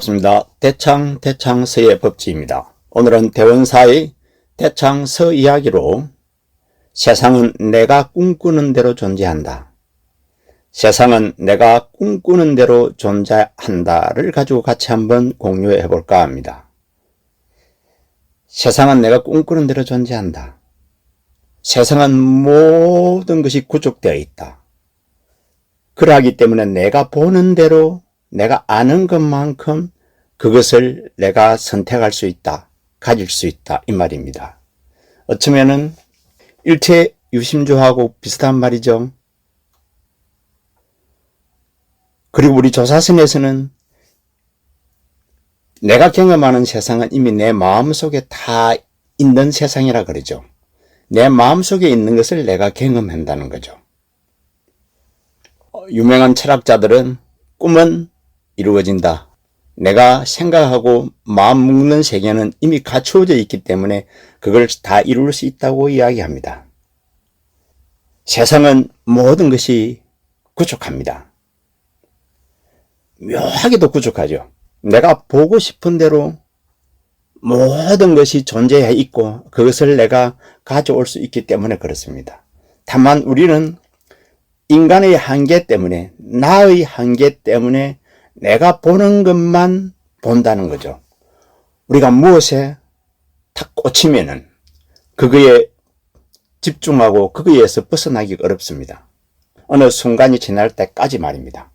반갑습니다. 대창 대창서의 법지입니다. 오늘은 대원사의 대창서 이야기로 세상은 내가 꿈꾸는 대로 존재한다. 세상은 내가 꿈꾸는 대로 존재한다를 가지고 같이 한번 공유해 볼까 합니다. 세상은 내가 꿈꾸는 대로 존재한다. 세상은 모든 것이 구족되어 있다. 그러하기 때문에 내가 보는 대로 내가 아는 것만큼 그것을 내가 선택할 수 있다. 가질 수 있다. 이 말입니다. 어쩌면은 일체 유심조하고 비슷한 말이죠. 그리고 우리 조사선에서는 내가 경험하는 세상은 이미 내 마음속에 다 있는 세상이라 그러죠. 내 마음속에 있는 것을 내가 경험한다는 거죠. 어, 유명한 철학자들은 꿈은 이루어진다. 내가 생각하고 마음 먹는 세계는 이미 갖추어져 있기 때문에 그걸 다 이룰 수 있다고 이야기합니다. 세상은 모든 것이 구축합니다. 묘하게도 구축하죠. 내가 보고 싶은 대로 모든 것이 존재해 있고 그것을 내가 가져올 수 있기 때문에 그렇습니다. 다만 우리는 인간의 한계 때문에 나의 한계 때문에 내가 보는 것만 본다는 거죠. 우리가 무엇에 탁 꽂히면은 그거에 집중하고 그거에서 벗어나기 어렵습니다. 어느 순간이 지날 때까지 말입니다.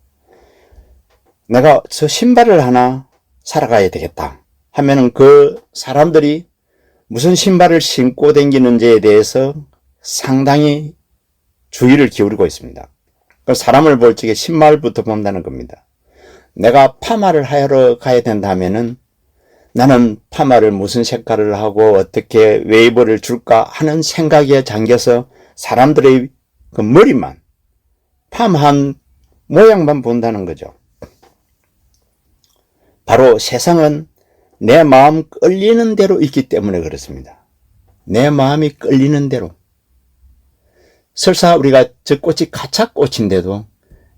내가 저 신발을 하나 살아가야 되겠다 하면은 그 사람들이 무슨 신발을 신고 다니는지에 대해서 상당히 주의를 기울이고 있습니다. 그 사람을 볼 적에 신발부터 본다는 겁니다. 내가 파마를 하러 가야 된다면은 나는 파마를 무슨 색깔을 하고 어떻게 웨이브를 줄까 하는 생각에 잠겨서 사람들의 그 머리만 파마한 모양만 본다는 거죠. 바로 세상은 내 마음 끌리는 대로 있기 때문에 그렇습니다. 내 마음이 끌리는 대로. 설사 우리가 저 꽃이 가짜 꽃인데도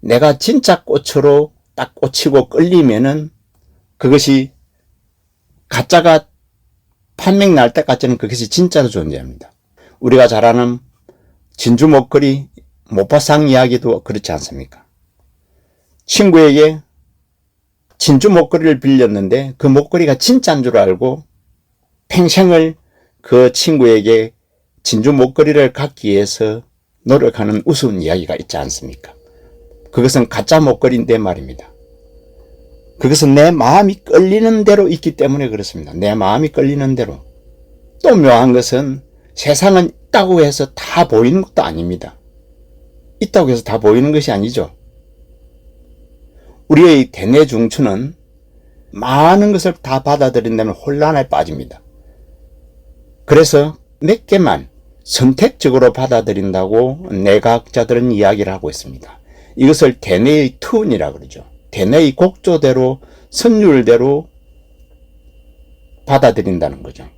내가 진짜 꽃으로 딱 꽂히고 끌리면은 그것이 가짜가 판명 날 때까지는 그것이 진짜로 존재합니다. 우리가 잘 아는 진주 목걸이 모파상 이야기도 그렇지 않습니까? 친구에게 진주 목걸이를 빌렸는데 그 목걸이가 진짜인 줄 알고 평생을 그 친구에게 진주 목걸이를 갖기 위해서 노력하는 우스운 이야기가 있지 않습니까? 그것은 가짜 목걸이인데 말입니다. 그것은 내 마음이 끌리는 대로 있기 때문에 그렇습니다. 내 마음이 끌리는 대로. 또 묘한 것은 세상은 있다고 해서 다 보이는 것도 아닙니다. 있다고 해서 다 보이는 것이 아니죠. 우리의 대뇌 중추는 많은 것을 다 받아들인다는 혼란에 빠집니다. 그래서 몇 개만 선택적으로 받아들인다고 내과학자들은 이야기를 하고 있습니다. 이것을 대뇌의 투운이라 그러죠. 대뇌의 곡조대로 선율대로 받아들인다는 거죠.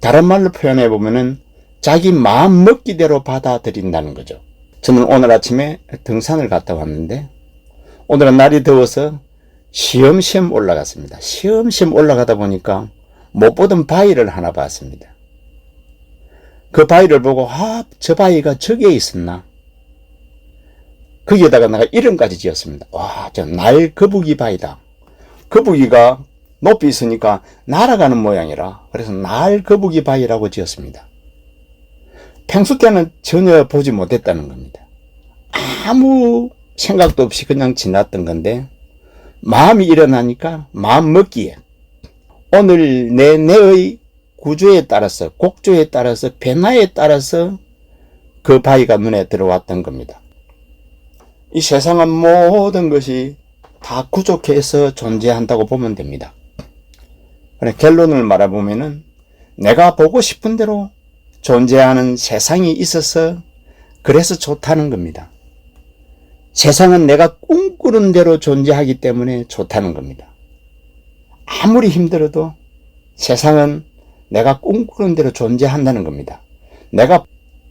다른 말로 표현해 보면은 자기 마음 먹기대로 받아들인다는 거죠. 저는 오늘 아침에 등산을 갔다 왔는데 오늘은 날이 더워서 시험시험 올라갔습니다. 시험시험 올라가다 보니까 못 보던 바위를 하나 봤습니다. 그 바위를 보고 아, 저 바위가 저기에 있었나? 거기에다가 내가 이름까지 지었습니다. 와, 저 날 거북이 바위다. 거북이가 높이 있으니까 날아가는 모양이라 그래서 날 거북이 바위라고 지었습니다. 평소 때는 전혀 보지 못했다는 겁니다. 아무 생각도 없이 그냥 지났던 건데 마음이 일어나니까 마음 먹기에 오늘 내 내의 구조에 따라서 곡조에 따라서 변화에 따라서 그 바위가 눈에 들어왔던 겁니다. 이 세상은 모든 것이 다 구족해서 존재한다고 보면 됩니다. 결론을 말해보면은 내가 보고 싶은 대로 존재하는 세상이 있어서 그래서 좋다는 겁니다. 세상은 내가 꿈꾸는 대로 존재하기 때문에 좋다는 겁니다. 아무리 힘들어도 세상은 내가 꿈꾸는 대로 존재한다는 겁니다. 내가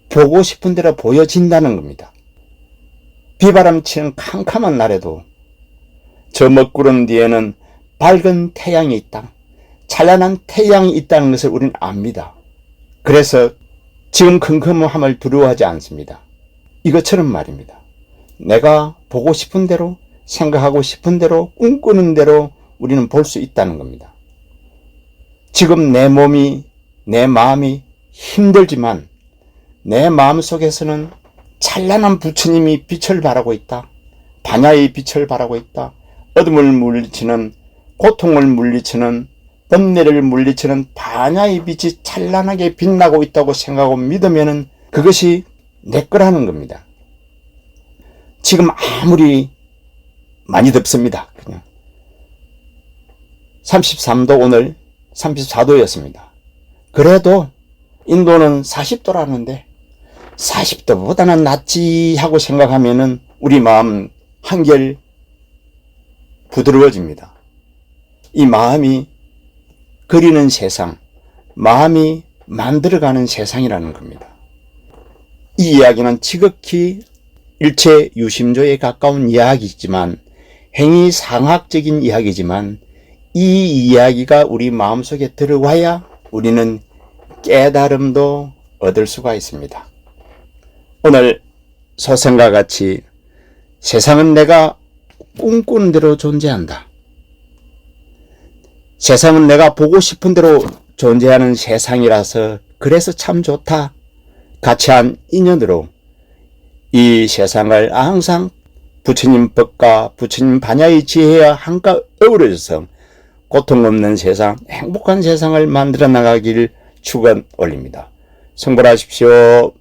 보고 싶은 대로 보여진다는 겁니다. 비바람 치는 캄캄한 날에도 저 먹구름 뒤에는 밝은 태양이 있다. 찬란한 태양이 있다는 것을 우리는 압니다. 그래서 지금 컴컴함을 두려워하지 않습니다. 이것처럼 말입니다. 내가 보고 싶은 대로, 생각하고 싶은 대로, 꿈꾸는 대로 우리는 볼 수 있다는 겁니다. 지금 내 몸이, 내 마음이 힘들지만 내 마음 속에서는 찬란한 부처님이 빛을 발하고 있다. 반야의 빛을 발하고 있다. 어둠을 물리치는, 고통을 물리치는, 번뇌를 물리치는 반야의 빛이 찬란하게 빛나고 있다고 생각하고 믿으면은 그것이 내 거라는 겁니다. 지금 아무리 많이 덥습니다. 그냥. 33도 오늘 34도였습니다. 그래도 인도는 40도라는데 40도보다는 낫지 하고 생각하면은 우리 마음 한결 부드러워집니다. 이 마음이 그리는 세상, 마음이 만들어가는 세상이라는 겁니다. 이 이야기는 지극히 일체 유심조에 가까운 이야기지만 행위 상학적인 이야기지만 이 이야기가 우리 마음속에 들어와야 우리는 깨달음도 얻을 수가 있습니다. 오늘 소생과 같이 세상은 내가 꿈꾸는 대로 존재한다. 세상은 내가 보고 싶은 대로 존재하는 세상이라서 그래서 참 좋다. 같이 한 인연으로 이 세상을 항상 부처님 법과 부처님 반야의 지혜와 한가 어우러져서 고통 없는 세상, 행복한 세상을 만들어 나가기를 축원 올립니다. 성불하십시오.